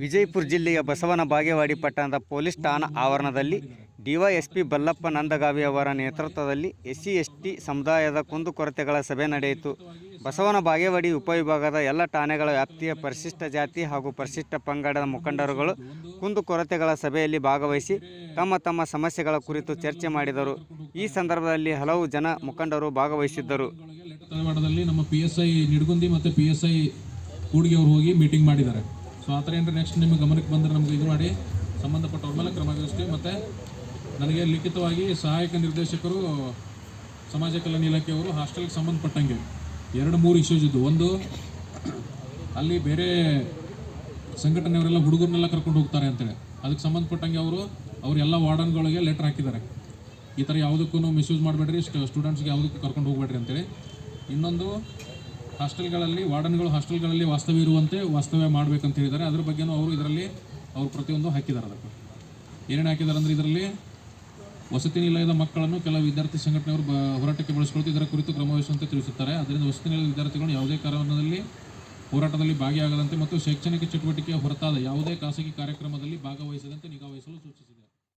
ವಿಜಯಪುರ ಜಿಲ್ಲೆಯ ಬಸವನ ಬಾಗೇವಾಡಿ ಪಟ್ಟಣದ ಪೊಲೀಸ್ ಠಾಣಾ ಆವರಣದಲ್ಲಿ ಡಿವೈಎಸ್ಪಿ ಬಲ್ಲಪ್ಪ ನಂದಗಾವಿ ಅವರ ನೇತೃತ್ವದಲ್ಲಿ ಎಸ್ಸಿ ಎಸ್ಟಿ ಸಮುದಾಯದ ಕುಂದುಕೊರತೆಗಳ ಸಭೆ ನಡೆಯಿತು. ಬಸವನ ಬಾಗೇವಾಡಿ ಉಪವಿಭಾಗದ ಎಲ್ಲ ಠಾಣೆಗಳ ವ್ಯಾಪ್ತಿಯ ಪರಿಶಿಷ್ಟ ಜಾತಿ ಹಾಗೂ ಪರಿಶಿಷ್ಟ ಪಂಗಡದ ಮುಖಂಡರುಗಳು ಕುಂದುಕೊರತೆಗಳ ಸಭೆಯಲ್ಲಿ ಭಾಗವಹಿಸಿ ತಮ್ಮ ತಮ್ಮ ಸಮಸ್ಯೆಗಳ ಕುರಿತು ಚರ್ಚೆ ಮಾಡಿದರು. ಈ ಸಂದರ್ಭದಲ್ಲಿ ಹಲವು ಜನ ಮುಖಂಡರು ಭಾಗವಹಿಸಿದ್ದರು. ನಮ್ಮ ಪಿ ಎಸ್ ಐ ನಿಡಗುಂದಿ ಮತ್ತು ಪಿ ಎಸ್ ಐ ಹೋಗಿ ಮೀಟಿಂಗ್ ಮಾಡಿದ್ದಾರೆ. ಸೊ ಆ ಥರ ಏನಾರ ನೆಕ್ಸ್ಟ್ ನಿಮಗೆ ಗಮನಕ್ಕೆ ಬಂದರೆ ನಮಗೆ ಇದು ಮಾಡಿ, ಸಂಬಂಧಪಟ್ಟವ್ರ ಮೇಲೆ ಕ್ರಮ ವಹಿಸ್ತೀವಿ ಮತ್ತು ನನಗೆ ಲಿಖಿತವಾಗಿ ಸಹಾಯಕ ನಿರ್ದೇಶಕರು, ಸಮಾಜ ಕಲ್ಯಾಣ ಇಲಾಖೆಯವರು ಹಾಸ್ಟೆಲ್ಗೆ ಸಂಬಂಧಪಟ್ಟಂಗೆ ಎರಡು, ಮೂರು ಇಶ್ಯೂಸ್ ಇದ್ದು. ಒಂದು, ಅಲ್ಲಿ ಬೇರೆ ಸಂಘಟನೆಯವರೆಲ್ಲ ಹುಡುಗರನ್ನೆಲ್ಲ ಕರ್ಕೊಂಡು ಹೋಗ್ತಾರೆ ಅಂತೇಳಿ. ಅದಕ್ಕೆ ಸಂಬಂಧಪಟ್ಟಂಗೆ ಅವರು ಅವರೆಲ್ಲ ವಾರ್ಡನ್ಗಳಿಗೆ ಲೆಟ್ರ್ ಹಾಕಿದ್ದಾರೆ. ಈ ಥರ ಯಾವುದಕ್ಕೂ ಮಿಸ್ಯೂಸ್ ಮಾಡಬೇಡ್ರಿ ಸ್ಟೂಡೆಂಟ್ಸ್ಗೆ ಯಾವುದಕ್ಕೂ ಕರ್ಕೊಂಡು ಹೋಗ್ಬೇಡ್ರಿ ಅಂತೇಳಿ. ಇನ್ನೊಂದು ಹಾಸ್ಟೆಲ್ಗಳಲ್ಲಿ, ವಾರ್ಡನ್ಗಳು ಹಾಸ್ಟೆಲ್ಗಳಲ್ಲಿ ವಾಸ್ತವ್ಯ ಇರುವಂತೆ ವಾಸ್ತವ್ಯ ಮಾಡಬೇಕಂತ ಹೇಳಿದ್ದಾರೆ. ಅದ್ರ ಬಗ್ಗೆನೂ ಅವರು ಇದರಲ್ಲಿ, ಅವರು ಪ್ರತಿಯೊಂದು ಹಾಕಿದ್ದಾರೆ ಅದಕ್ಕೆ. ಏನೇನು ಹಾಕಿದ್ದಾರೆ ಅಂದರೆ ಇದರಲ್ಲಿ ವಸತಿ ನಿಲಯದ ಮಕ್ಕಳನ್ನು ಕೆಲವು ವಿದ್ಯಾರ್ಥಿ ಸಂಘಟನೆಯವರು ಬ, ಹೋರಾಟಕ್ಕೆ ಬಳಸಿಕೊಳ್ತು ಇದರ ಕುರಿತು ಕ್ರಮವಹಿಸುವಂತೆ ತಿಳಿಸುತ್ತಾರೆ. ಅದರಿಂದ ವಸತಿ ನಿಲಯದ ವಿದ್ಯಾರ್ಥಿಗಳು ಯಾವುದೇ ಕಾರಣದಲ್ಲಿ ಹೋರಾಟದಲ್ಲಿ ಭಾಗಿಯಾಗದಂತೆ ಮತ್ತು ಶೈಕ್ಷಣಿಕ ಚಟುವಟಿಕೆಯ ಹೊರತಾದ ಯಾವುದೇ ಖಾಸಗಿ ಕಾರ್ಯಕ್ರಮದಲ್ಲಿ ಭಾಗವಹಿಸದಂತೆ ನಿಗಾವಹಿಸಲು ಸೂಚಿಸಿದೆ.